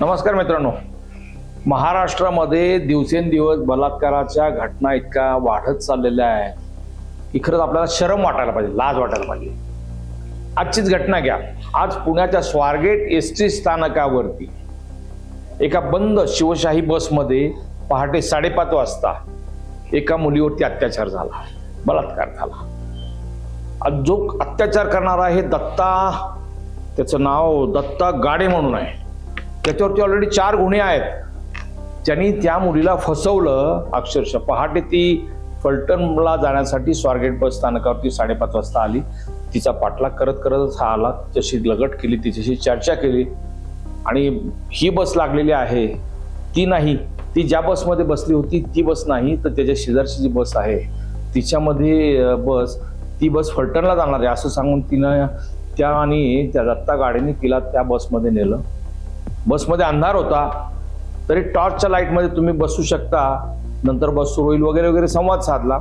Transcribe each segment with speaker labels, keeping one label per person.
Speaker 1: नमस्कार मित्रांनो. महाराष्ट्रामध्ये दिवसेंदिवस बलात्काराच्या घटना इतक्या वाढत चाललेल्या आहेत की खरंच आपल्याला शरम वाटायला पाहिजे लाज वाटायला पाहिजे. आजचीच घटना घ्या. आज पुण्याच्या स्वारगेट एस टी स्थानकावरती एका बंद शिवशाही बसमध्ये पहाटे साडेपाच वाजता एका मुलीवरती अत्याचार झाला बलात्कार झाला. आज जो अत्याचार करणारा आहे दत्ता त्याचं नाव दत्ता गाडे म्हणून आहे. त्याच्यावरती ऑलरेडी चार गुन्हे आहेत. त्यांनी त्या मुलीला फसवलं अक्षरशः. पहाटे ती फलटणला जाण्यासाठी स्वारगेट बस स्थानकावरती साडेपाच वाजता आली. तिचा पाठलाग करत करतच हा आला. तिच्याशी लगट केली तिच्याशी चर्चा केली. आणि ही बस लागलेली आहे. ती नाही. ती ज्या बसमध्ये बसली होती ती बस नाही. तर त्याच्या शेजारची जी बस आहे तिच्यामध्ये बस ती बस फलटणला जाणार आहे असं सांगून तिनं त्या आणि त्या दत्ता गाडीने तिला त्या बसमध्ये नेलं. बसमध्ये अंधार होता तरी टॉर्चच्या लाईटमध्ये तुम्ही बसू शकता. नंतर बस सुरू होईल वगैरे वगैरे संवाद साधला.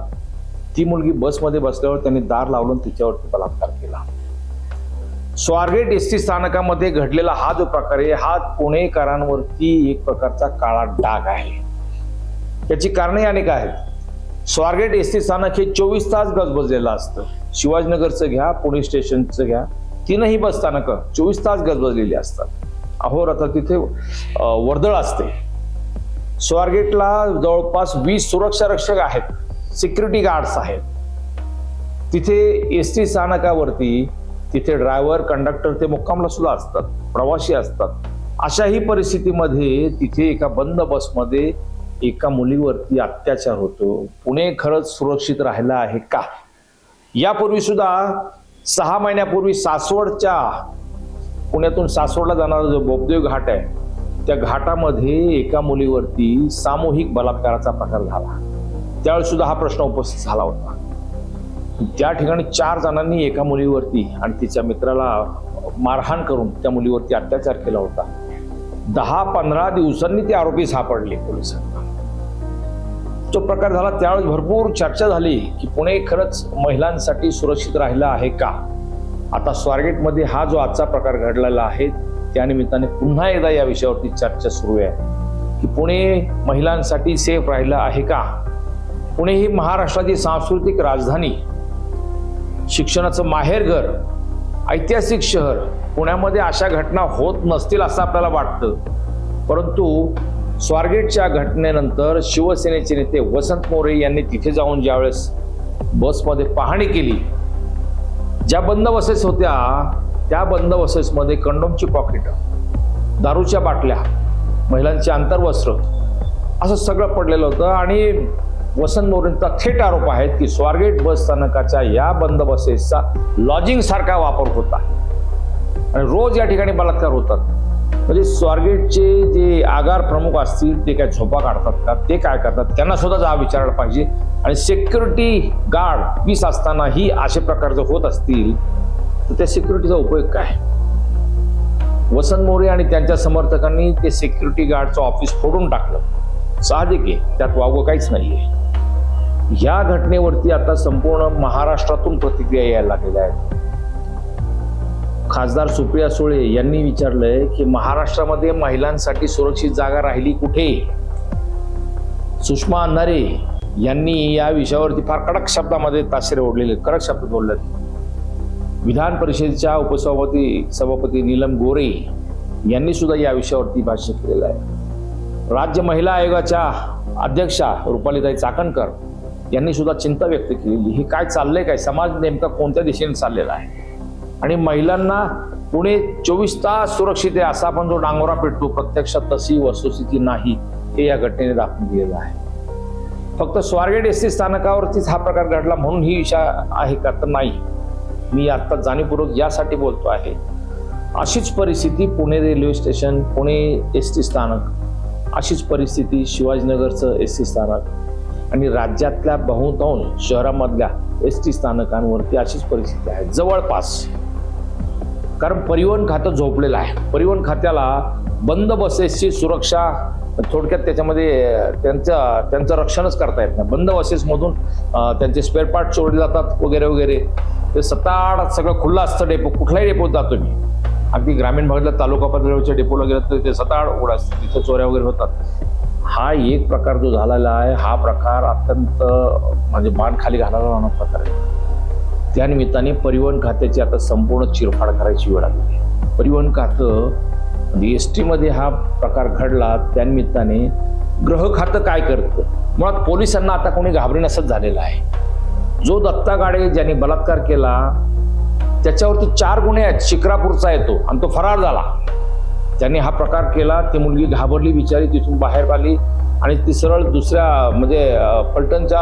Speaker 1: ती मुलगी बसमध्ये बसल्यावर त्यांनी दार लावून तिच्यावरती बलात्कार केला. स्वारगेट एस टी स्थानकामध्ये घडलेला हा जो प्रकार आहे हा पुणेकरांवरती एक प्रकारचा काळा डाग आहे. त्याची कारणे अनेक आहेत. स्वारगेट एस टी स्थानक हे चोवीस तास गजबजलेलं असतं. शिवाजीनगरचं घ्या पुणे स्टेशनचं घ्या. तीनही बस स्थानकं चोवीस तास गजबजलेली असतात. अहोरात्र तिथे वर्दळ असते. स्वारगेटला जवळपास वीस सुरक्षा रक्षक आहेत. सिक्युरिटी गार्ड्स आहेत. तिथे एस टी स्थानकावरती तिथे ड्रायव्हर कंडक्टर ते मुक्कामला सुद्धा असतात. प्रवासी असतात. अशाही परिस्थितीमध्ये तिथे एका बंद बसमध्ये एका मुलीवरती अत्याचार होतो. पुणे खरंच सुरक्षित राहिलं आहे का? यापूर्वी सुद्धा सहा महिन्यापूर्वी सासवडच्या पुण्यातून सासवडला जाणारा जो बोपदेव घाट आहे त्या घाटामध्ये एका मुलीवरती सामूहिक बलात्काराचा प्रकार झाला. त्यावेळी सुद्धा हा प्रश्न उपस्थित झाला होता. त्या ठिकाणी चार जणांनी एका मुलीवरती आणि तिच्या मित्राला मारहाण करून त्या मुलीवरती अत्याचार केला होता. दहा पंधरा दिवसांनी ते आरोपी सापडले पोलिसांना. तो प्रकार झाला. त्यावेळेस भरपूर चर्चा झाली की पुणे खरंच महिलांसाठी सुरक्षित राहिला आहे का? आता स्वारगेटमध्ये हा जो आजचा प्रकार घडलेला आहे त्या निमित्ताने पुन्हा एकदा या विषयावरती चर्चा सुरू आहे. की पुणे महिलांसाठी सेफ राहिलं आहे का? पुणे ही महाराष्ट्राची सांस्कृतिक राजधानी. शिक्षणाचं माहेरघर ऐतिहासिक शहर पुण्यामध्ये अशा घटना होत नसतील असं आपल्याला वाटतं. परंतु स्वारगेटच्या घटनेनंतर शिवसेनेचे नेते वसंत मोरे यांनी तिथे जाऊन ज्यावेळेस बसमध्ये पाहणी केली ज्या बंदवसेस होत्या त्या बंदवसेसमध्ये कंडोमची पॉकेटं दारूच्या बाटल्या महिलांचे आंतरवस्त्र असं सगळं पडलेलं होतं. आणि वसंत मोरेंचा थेट आरोप आहेत की स्वारगेट बस स्थानकाच्या या बंद बसेसचा लॉजिंग सारखा वापर होता आणि रोज या ठिकाणी बलात्कार होतात. म्हणजे स्वारगेटचे जे आगार प्रमुख असतील ते काय झोपा काढतात का? ते काय करतात? त्यांना सुद्धा जा विचारायला पाहिजे. आणि सिक्युरिटी गार्ड वीस असतानाही असे प्रकार जर होत असतील तर त्या सिक्युरिटीचा उपयोग काय? वसंत मोरे आणि त्यांच्या समर्थकांनी ते सिक्युरिटी गार्डचं ऑफिस फोडून टाकलं. साहजिक आहे त्यात वावगं काहीच नाहीये. ह्या घटनेवरती आता संपूर्ण महाराष्ट्रातून प्रतिक्रिया यायला लागलेल्या आहेत. खासदार सुप्रिया सुळे यांनी विचारलंय की महाराष्ट्रामध्ये महिलांसाठी सुरक्षित जागा राहिली कुठे? सुषमा अंधारे यांनी या विषयावरती फार कडक शब्दामध्ये ताशेरे ओढलेले कडक शब्द बोलले विधान परिषदेच्या उपसभापती सभापती नीलम गोरे यांनी सुद्धा या विषयावरती भाष्य केलेलं आहे. राज्य महिला आयोगाच्या अध्यक्षा रुपालीताई चाकणकर यांनी सुद्धा चिंता व्यक्त केलेली हे काय चाललंय काय समाज नेमका कोणत्या दिशेने चाललेला आहे? आणि महिलांना पुणे चोवीस तास सुरक्षित आहे असा आपण जो डांगोरा पेटतो प्रत्यक्षात तशी वस्तुस्थिती नाही हे या घटनेने दाखवून दिलेलं आहे. फक्त स्वारगेट एस टी स्थानकावरतीच हा प्रकार घडला म्हणून ही इशा आहे का तर नाही. मी आत्ता जाणीवपूर्वक यासाठी बोलतो आहे. अशीच परिस्थिती Pune railway station Pune S T स्थानक अशीच परिस्थिती शिवाजीनगरचं एस टी स्थानक आणि राज्यातल्या बहुतांश शहरामधल्या एस टी स्थानकांवरती अशीच परिस्थिती आहे. जवळपास. कारण परिवहन खातं झोपलेलं आहे. परिवहन खात्याला बंद बसेसची सुरक्षा थोडक्यात त्याच्यामध्ये त्यांचं त्यांचं रक्षणच करता येत नाही. बंद बसेसमधून त्यांचे स्पेअर पार्ट चोरले जातात वगैरे वगैरे. ते सताड सगळं खुल्लं असतं डेपो. कुठलाही डेपोत जातो मी. अगदी ग्रामीण भागातल्या तालुका पातळीवरच्या डेपोला गेलं तर ते सताड उघड असते. तिथं चोऱ्या वगैरे होतात. हा एक प्रकार जो झालेला आहे हा प्रकार अत्यंत म्हणजे मान खाली घालायला प्रकार आहे. त्या निमित्ताने परिवहन खात्याची आता संपूर्ण चिरफाड करायची वेळ आली आहे. परिवहन खातं जी एस टीमध्ये हा प्रकार घडला त्यानिमित्ताने ग्रह खातं काय करतं? मुळात पोलिसांना आता कोणी घाबरण्यासच झालेलं आहे. जो दत्ता गाडे ज्यांनी बलात्कार केला त्याच्यावरती चार गुन्हे आहेत. शिक्रापूरचा येतो आणि तो फरार झाला. त्यांनी हा प्रकार केला ती मुलगी घाबरली बिचारी तिथून बाहेर आली आणि ती सरळ दुसऱ्या म्हणजे पलटणच्या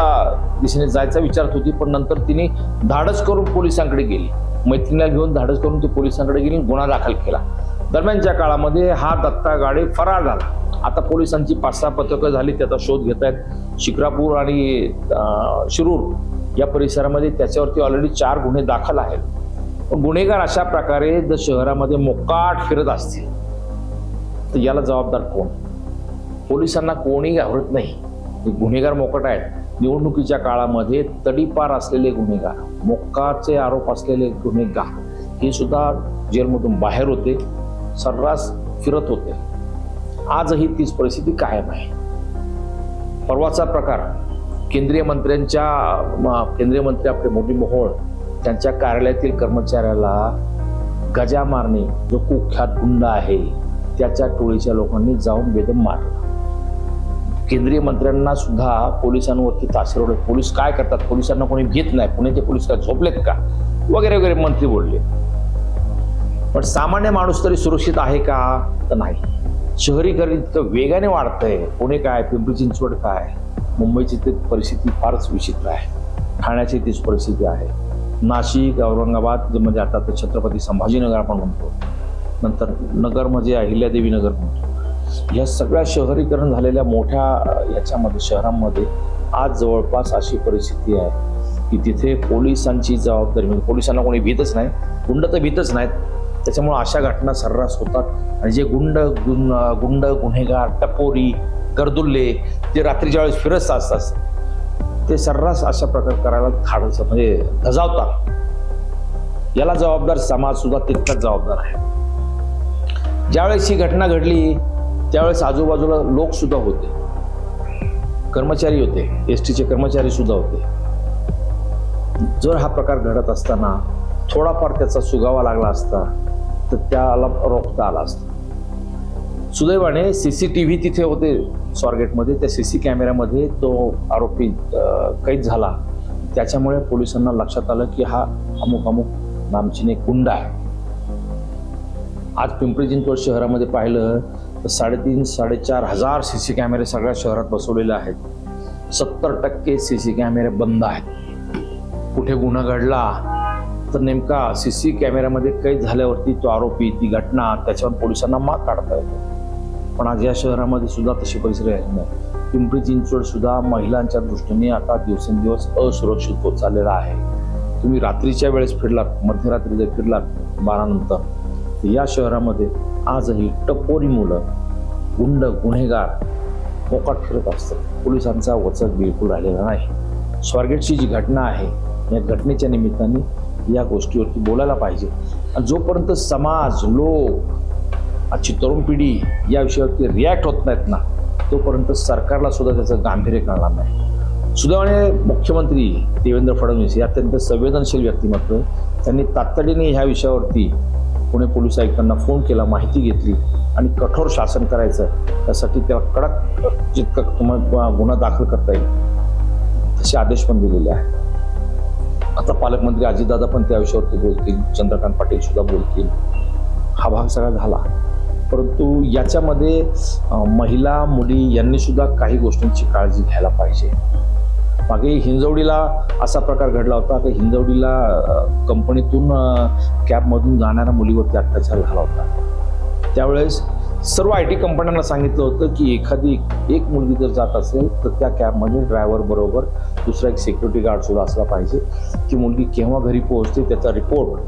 Speaker 1: दिशेने जायचा विचारत होती पण नंतर तिने धाडस करून पोलिसांकडे गेली. मैत्रिणीला घेऊन धाडस करून ती पोलिसांकडे गेली गुन्हा दाखल केला. दरम्यानच्या काळामध्ये हा दत्ता गाडे फरार झाला. आता पोलिसांची पाच सहा पथकं झाली त्याचा शोध घेत आहेत शिक्रापूर आणि शिरूर या परिसरामध्ये. त्याच्यावरती ऑलरेडी चार गुन्हे दाखल आहेत. गुन्हेगार अशा प्रकारे जर शहरामध्ये मोकाट फिरत असतील तर याला जबाबदार कोण? पोलिसांना कोणी घाबरत नाही. गुन्हेगार मोकट आहेत. निवडणुकीच्या काळामध्ये तडीपार असलेले गुन्हेगार मोक्काचे आरोप असलेले गुन्हेगार हे सुद्धा जेलमधून बाहेर होते. सर्रास फिरत होते. आजही तीच परिस्थिती कायम आहे. परवाचा प्रकार केंद्रीय मंत्र्यांच्या केंद्रीय मंत्री आपले मोदी मोहोळ त्यांच्या कार्यालयातील कर्मचाऱ्याला गजा मारणे जो कुख्यात गुंड आहे त्याच्या टोळीच्या लोकांनी जाऊन बेदम मारला. केंद्रीय मंत्र्यांना सुद्धा पोलिसांवरती तासरवडे पोलीस काय करतात? पोलिसांना कोणी घेत नाही. पुण्याचे पोलीस काय झोपलेत का? वगैरे वगैरे मंत्री बोलले. पण सामान्य माणूस तरी सुरक्षित आहे का? तर नाही. शहरीकरण इतकं वेगाने वाढतंय. पुणे काय पिंपरी चिंचवड काय मुंबईची ती परिस्थिती फारच विचित्र आहे. ठाण्याची तीच परिस्थिती आहे. नाशिक औरंगाबाद जे म्हणजे आता तर छत्रपती संभाजीनगर आपण म्हणतो. नंतर नगर म्हणजे अहिल्यादेवी नगर म्हणतो. या सगळ्या शहरीकरण झालेल्या मोठ्या याच्यामध्ये शहरांमध्ये आज जवळपास अशी परिस्थिती आहे की तिथे पोलिसांची जबाबदारी म्हणजे पोलिसांना कोणी भीतच नाही गुंड तर भीतच नाहीत त्याच्यामुळे अशा घटना सर्रास होतात. आणि जे गुंड गुन गुंड गुन्हेगार टपोरी गर्दुल्ले जे रात्रीच्या वेळेस फिरस्त असतात ते सर्रास अशा प्रकार करायला धाडस म्हणजे धजावतात. याला जबाबदार समाज सुद्धा तितकाच जबाबदार आहे. ज्यावेळेस ही घटना घडली त्यावेळेस आजूबाजूला लोक सुद्धा होते. कर्मचारी होते एस टीचे कर्मचारी सुद्धा होते. जर हा प्रकार घडत असताना थोडाफार त्याचा सुगावा लागला असता तर त्याला रोखता आला असता. सुदैवाने सी सी टी व्ही तिथे होते स्वारगेटमध्ये. त्या सी सी कॅमेऱ्यामध्ये तो आरोपी कैद झाला. त्याच्यामुळे पोलिसांना लक्षात आलं की हा अमुक अमुक नामचीने एक गुंड आहे. आज पिंपरी चिंचवड शहरामध्ये पाहिलं तर साडेतीन साडेचार हजार सी सी कॅमेरे सगळ्या शहरात बसवलेले आहेत. सत्तर टक्के सी सी कॅमेरे बंद आहेत. कुठे गुन्हा घडला तर नेमका सी सी कॅमेऱ्यामध्ये कैद झाल्यावरती तो आरोपी ती घटना त्याच्यावर पोलिसांना मात काढता येतो. पण आज या शहरामध्ये सुद्धा तशी परिस्थिती राहिली नाही पिंपरी चिंचवड सुद्धा महिलांच्या दृष्टीने आता दिवसेंदिवस असुरक्षित होत चाललेला आहे. तुम्ही रात्रीच्या वेळेस फिरलात मध्यरात्री जर फिरलात बारानंतर तर या शहरामध्ये आजही टपोरी मुलं गुंड गुन्हेगार मोकाट फिरत असतात. पोलिसांचा वचक बिलकुल राहिलेला नाही. स्वारगेटची जी घटना आहे या घटनेच्या निमित्ताने या गोष्टीवरती बोलायला पाहिजे. आणि जोपर्यंत समाज लोक आजची तरुण पिढी या विषयावरती रिॲक्ट होत नाहीत ना तोपर्यंत सरकारला सुद्धा त्याचं गांभीर्य कळणार नाही. सुदैवाने मुख्यमंत्री देवेंद्र फडणवीस हे अत्यंत संवेदनशील व्यक्तिमत्व त्यांनी तातडीने ह्या विषयावरती पुणे पोलीस आयुक्तांना फोन केला माहिती घेतली आणि कठोर शासन करायचं. त्यासाठी त्याला कडक जितकं तुम्हाला गुन्हा दाखल करता येईल तसे आदेश पण दिलेले आहेत. आता पालकमंत्री अजितदादा पण त्या विषयावरती बोलतील चंद्रकांत पाटील सुद्धा बोलतील. हा भाग सगळा झाला. परंतु याच्यामध्ये महिला मुली यांनी सुद्धा काही गोष्टींची काळजी घ्यायला पाहिजे. मागे हिंजवडीला असा प्रकार घडला होता की हिंजवडीला कंपनीतून कॅबमधून जाणाऱ्या मुलीवरती अत्याचार झाला होता. त्यावेळेस सर्व आय टी कंपन्यांना सांगितलं होतं की एखादी एक मुलगी जर जात असेल तर त्या कॅबमध्ये ड्रायव्हर बरोबर दुसरा एक सिक्युरिटी गार्ड सुद्धा असला पाहिजे. की मुलगी केव्हा घरी पोहोचते त्याचा रिपोर्ट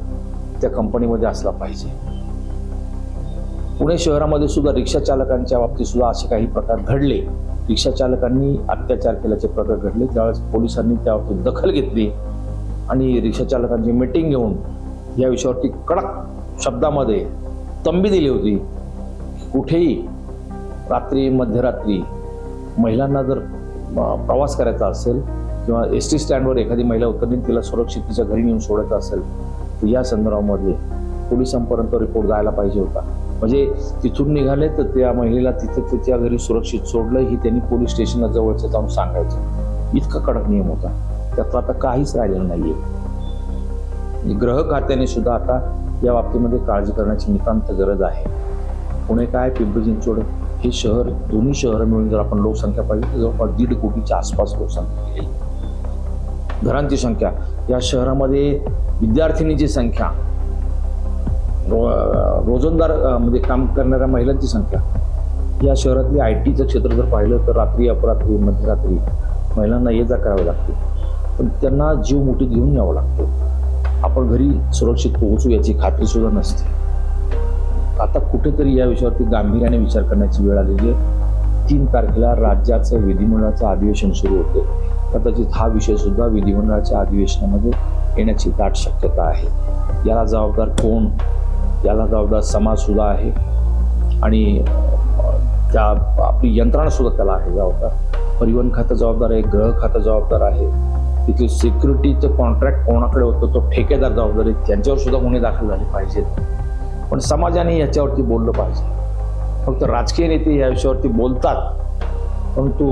Speaker 1: त्या कंपनीमध्ये असला पाहिजे. पुणे शहरामध्ये सुद्धा रिक्षा चालकांच्या बाबतीत सुद्धा असे काही प्रकार घडले. रिक्षा चालकांनी अत्याचार केल्याचे प्रकार घडले. त्यावेळेस पोलिसांनी त्यावरती दखल घेतली आणि रिक्षा चालकांची मिटिंग घेऊन या विषयावरती कडक शब्दामध्ये तंबी दिली होती. कुठेही रात्री मध्यरात्री महिलांना जर प्रवास करायचा असेल किंवा एस टी स्टँडवर एखादी महिला उतरली तिला सुरक्षित तिच्या घरी नेऊन सोडायचं असेल तर या संदर्भामध्ये पोलिसांपर्यंत रिपोर्ट जायला पाहिजे होता. म्हणजे तिथून निघाले तर त्या महिलेला तिथे तिच्या घरी सुरक्षित सोडलं ही त्यांनी पोलीस स्टेशनला जवळचं जाऊन सांगायचं. इतका कडक नियम होता. त्यातला आता काहीच राहिलेलं नाहीये. आहे गृह खात्याने सुद्धा आता या बाबतीमध्ये काळजी करण्याची नितांत गरज आहे. पुणे काय पिंपरी चिंचवड हे शहर दोन्ही शहरं मिळून जर आपण लोकसंख्या पाहिली तर जवळपास दीड कोटीच्या आसपास लोकसंख्या येईल घरांची संख्या. या शहरामध्ये विद्यार्थिनीची संख्या रो- रोजंदार म्हणजे काम करणाऱ्या महिलांची संख्या. या शहरातली आय टीचं क्षेत्र जर पाहिलं तर रात्री अपरात्री मध्यरात्री महिलांना ये जा करावी लागते. पण त्यांना जीव मुठीत घेऊन यावं लागतं. आपण घरी सुरक्षित पोहोचू याची खात्री सुद्धा नसते. आता कुठेतरी या विषयावरती गांभीर्याने विचार करण्याची वेळ आलेली आहे. तीन तारखेला राज्याचं विधिमंडळाचं अधिवेशन सुरू होतं. कदाचित हा विषय सुद्धा विधिमंडळाच्या अधिवेशनामध्ये येण्याची दाट शक्यता आहे. याला जबाबदार कोण? याला जबाबदार समाज सुद्धा आहे. आणि त्या आपली यंत्रणा सुद्धा त्याला आहे जबाबदार. परिवहन खातं जबाबदार आहे ग्रह खातं जबाबदार आहे. तिथे सिक्युरिटीचं कॉन्ट्रॅक्ट कोणाकडे होतं तो ठेकेदार जबाबदार आहे. त्यांच्यावर सुद्धा गुन्हे दाखल झाले पाहिजेत. पण समाजाने याच्यावरती बोललं पाहिजे. फक्त राजकीय नेते या विषयावरती बोलतात परंतु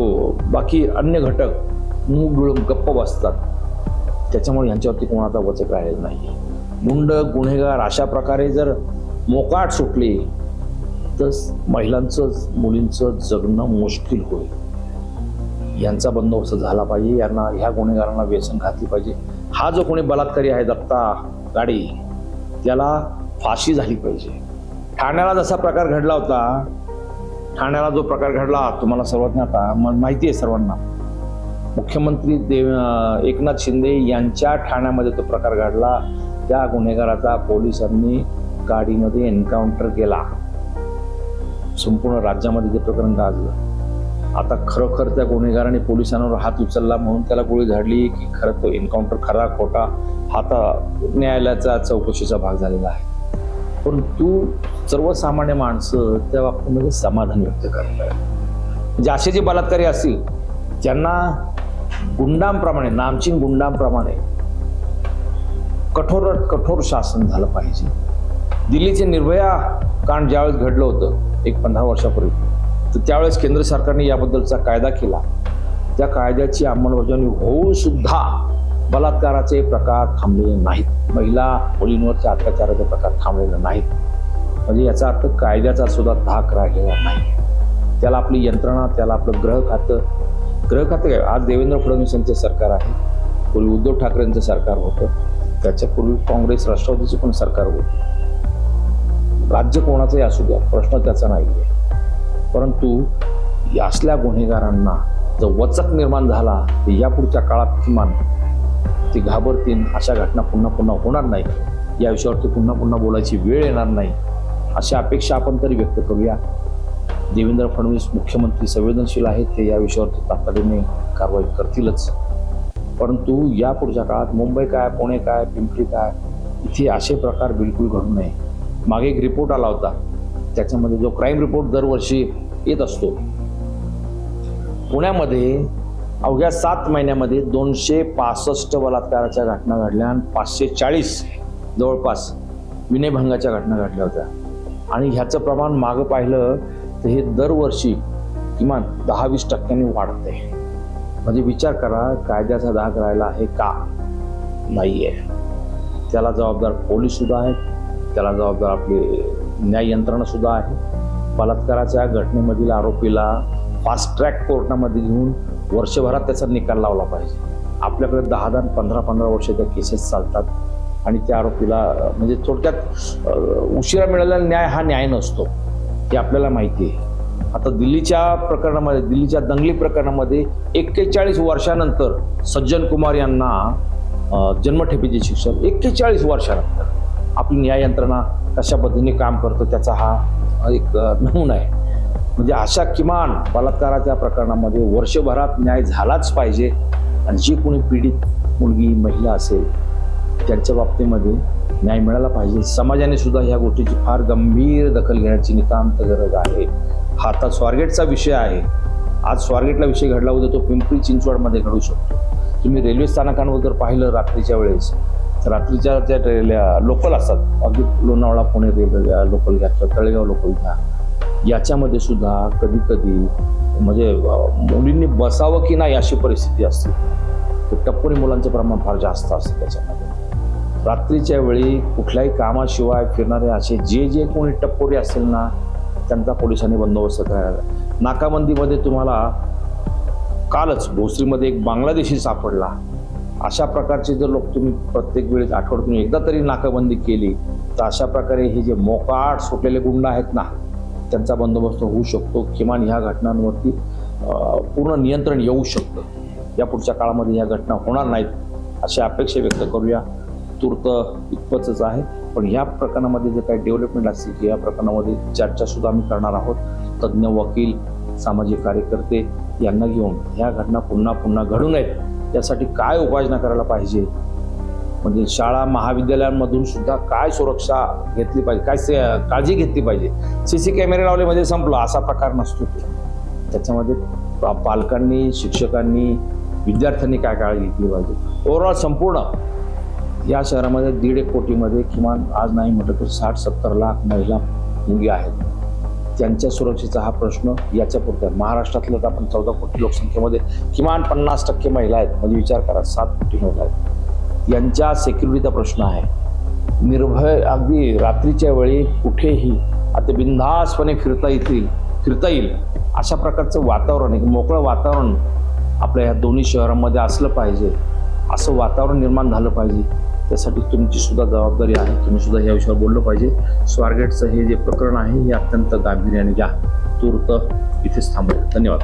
Speaker 1: बाकी अन्य घटक मूग मिळून गप्प बसतात. त्याच्यामुळे यांच्यावरती कोणाचा वचक राहिलेला नाही गुंड गुन्हेगार अशा प्रकारे जर मोकाट सुटली तर महिलांचं मुलींचं जगणं मुश्किल होईल. यांचा बंदोबस्त झाला पाहिजे यांना ह्या गुन्हेगारांना व्यसन घातली पाहिजे. हा जो कोणी बलात्कारी आहे दत्ता गाडी त्याला फाशी झाली पाहिजे. ठाण्याला जसा प्रकार घडला होता ठाण्याला जो प्रकार घडला तुम्हाला सर्वांना आता माहिती आहे सर्वांना. मुख्यमंत्री देव एकनाथ शिंदे यांच्या ठाण्यामध्ये तो प्रकार घडला. त्या गुन्हेगाराचा पोलिसांनी गाडीमध्ये एन्काउंटर केला. संपूर्ण राज्यामध्ये ते प्रकरण गाजलं. आता खरोखर त्या गुन्हेगाराने पोलिसांवर हात उचलला म्हणून त्याला गोळी झाडली की खरं तो एन्काउंटर खरा खोटा हा आता न्यायालयाचा चौकशीचा भाग झालेला आहे. परंतु सर्वसामान्य माणसं त्या बाबतीमध्ये समाधान व्यक्त करतात म्हणजे असे जे बलात्कारी असतील त्यांना गुंडांप्रमाणे नामचीन गुंडांप्रमाणे कठोर कठोर शासन झालं पाहिजे. दिल्लीचे निर्भया कांड ज्यावेळेस घडलं होतं एक पंधरा वर्षापूर्वी तर त्यावेळेस केंद्र सरकारने याबद्दलचा कायदा केला. त्या कायद्याची अंमलबजावणी होऊन सुद्धा बलात्काराचे प्रकार थांबलेले नाहीत. महिला मुलींवरच्या अत्याचाराचे प्रकार थांबलेले नाहीत. म्हणजे याचा अर्थ कायद्याचा सुद्धा धाक राहिलेला नाही. त्याला आपली यंत्रणा त्याला आपलं ग्रह खातं. ग्रह खातं काय? आज देवेंद्र फडणवीस यांचं सरकार आहे. पूर्वी उद्धव ठाकरेंचं सरकार होतं. त्याच्यापूर्वी काँग्रेस राष्ट्रवादीचं पण सरकार होतं. राज्य कोणाचंही असू द्या प्रश्न त्याचा नाही आहे परंतु या असल्या गुन्हेगारांना जर वचक निर्माण झाला तर यापुढच्या काळात किमान ते घाबरतील अशा घटना पुन्हा पुन्हा होणार नाही या विषयावरती पुन्हा पुन्हा बोलायची वेळ येणार नाही. अशा अपेक्षा आपण तरी व्यक्त करूया. देवेंद्र फडणवीस मुख्यमंत्री संवेदनशील आहेत ते या विषयावरती तातडीने कारवाई करतीलच. परंतु या पुढच्या काळात मुंबई काय पुणे काय पिंपरी काय इथे असे प्रकार बिलकुल घडू नये. मागे एक रिपोर्ट आला होता. त्याच्यामध्ये जो क्राईम रिपोर्ट दरवर्षी येत असतो. पुण्यामध्ये अवघ्या सात महिन्यामध्ये दोनशे पासष्ट बलात्काराच्या घटना घडल्या आणि पाचशे चाळीस जवळपास विनयभंगाच्या घटना घडल्या होत्या. आणि ह्याचं प्रमाण मागं पाहिलं तर हे दरवर्षी किमान दहा वीस टक्क्यांनी वाढते. म्हणजे विचार करा कायद्याचा धाक राहिला आहे का? नाही आहे त्याला जबाबदार पोलीस सुद्धा आहेत. त्याला जबाबदार आपली न्याय यंत्रणा सुद्धा आहे. बलात्काराच्या घटनेमधील आरोपीला फास्ट ट्रॅक कोर्टामध्ये घेऊन वर्षभरात त्याचा निकाल लावला पाहिजे. आपल्याकडे दहा दहा पंधरा पंधरा वर्ष त्या केसेस चालतात. आणि त्या आरोपीला म्हणजे थोडक्यात उशिरा मिळालेला न्याय हा न्याय नसतो हे आपल्याला माहिती आहे. आता दिल्लीच्या प्रकरणामध्ये दिल्लीच्या दंगली प्रकरणामध्ये एक्केचाळीस वर्षानंतर सज्जन कुमार यांना अं, जन्मठेपेची शिक्षा एक्केचाळीस वर्षानंतर आपली न्याय यंत्रणा कशा पद्धतीने काम करतो त्याचा हा एक नमुना आहे. म्हणजे अशा किमान बलात्काराच्या प्रकरणामध्ये वर्षभरात न्याय झालाच पाहिजे. आणि जी कोणी पीडित मुलगी महिला असेल त्यांच्या बाबतीमध्ये न्याय मिळाला पाहिजे. समाजाने सुद्धा ह्या गोष्टीची फार गंभीर दखल घेण्याची नितांत गरज आहे. हा आता स्वारगेटचा विषय आहे. आज स्वारगेटला विषय घडला होता तो पिंपरी चिंचवडमध्ये घडू शकतो. तुम्ही रेल्वे स्थानकांवर जर पाहिलं रात्रीच्या वेळेस रात्रीच्या ज्या लोकल असतात. अगदी लोणावळा पुणे रेल्वे लोकल घ्या किंवा तळेगाव लोकल घ्या. याच्यामध्ये सुद्धा कधी कधी म्हणजे मुलींनी बसावं की नाही अशी परिस्थिती असते. तर टप्पुरी मुलांचं प्रमाण फार जास्त असतं त्याच्यामध्ये. रात्रीच्या वेळी कुठल्याही कामाशिवाय फिरणारे असे जे जे कोणी टप्पोरी असेल ना त्यांचा पोलिसांनी बंदोबस्त करायला. नाकाबंदीमध्ये तुम्हाला कालच भोसरीमध्ये एक बांगलादेशी सापडला. अशा प्रकारचे जर लोक तुम्ही प्रत्येक वेळेस आठवड्यातून एकदा तरी नाकाबंदी केली तर अशा प्रकारे हे जे मोकाट सुटलेले गुंड आहेत ना त्यांचा बंदोबस्त होऊ शकतो किमान ह्या घटनांवरती पूर्ण नियंत्रण येऊ शकतं. या पुढच्या काळामध्ये ह्या घटना होणार नाहीत अशी अपेक्षा व्यक्त करूया. तूर्त इतपतच आहे. पण ह्या प्रकरणामध्ये जे काही डेव्हलपमेंट असतील की या प्रकरणामध्ये चर्चासुद्धा आम्ही करणार आहोत. तज्ज्ञ वकील सामाजिक कार्यकर्ते यांना घेऊन ह्या घटना पुन्हा पुन्हा घडू नयेत. यासाठी काय उपाययोजना करायला पाहिजे? म्हणजे शाळा महाविद्यालयांमधून सुद्धा काय सुरक्षा घेतली पाहिजे काय काळजी घेतली पाहिजे? सी सी कॅमेरे लावले म्हणजे संपलं असा प्रकार नसतो. त्याच्यामध्ये पा- पालकांनी शिक्षकांनी विद्यार्थ्यांनी काय काळजी घेतली पाहिजे? ओव्हरऑल संपूर्ण या शहरामध्ये दीड एक कोटीमध्ये किमान आज नाही म्हटलं तर साठ सत्तर लाख महिला मुली आहेत. त्यांच्या सुरक्षेचा हा प्रश्न याच्या पुरता आहे. महाराष्ट्रातलं तर आपण चौदा कोटी लोकसंख्येमध्ये किमान पन्नास टक्के महिला आहेत. म्हणजे विचार करा सात कोटी महिला आहेत. त्यांच्या सेक्युरिटीचा प्रश्न आहे. निर्भय अगदी रात्रीच्या वेळी कुठेही आता बिनधासपणे फिरता येतील फिरता येईल अशा प्रकारचं वातावरण एक मोकळं वातावरण आपल्या ह्या दोन्ही शहरांमध्ये असलं पाहिजे. असं वातावरण निर्माण झालं पाहिजे. त्यासाठी तुमची सुद्धा जबाबदारी आहे. तुम्ही सुद्धा या विषयावर बोललं पाहिजे. स्वारगेटचं हे जे प्रकरण आहे हे अत्यंत गांभीर्याने घ्या. तूर्त इथेच थांबेल धन्यवाद.